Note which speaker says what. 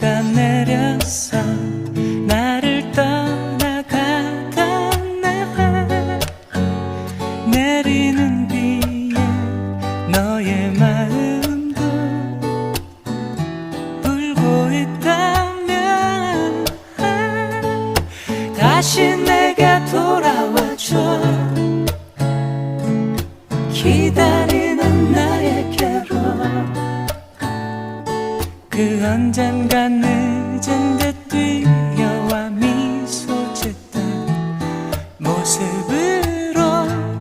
Speaker 1: 비가 내려서 나를 떠나가던 내리는 비에 너의 마음도 울고 있다면 다시 내가 돌아와줘. 기다리는 나의 괴로움. 그 언젠가 늦은 듯 뛰어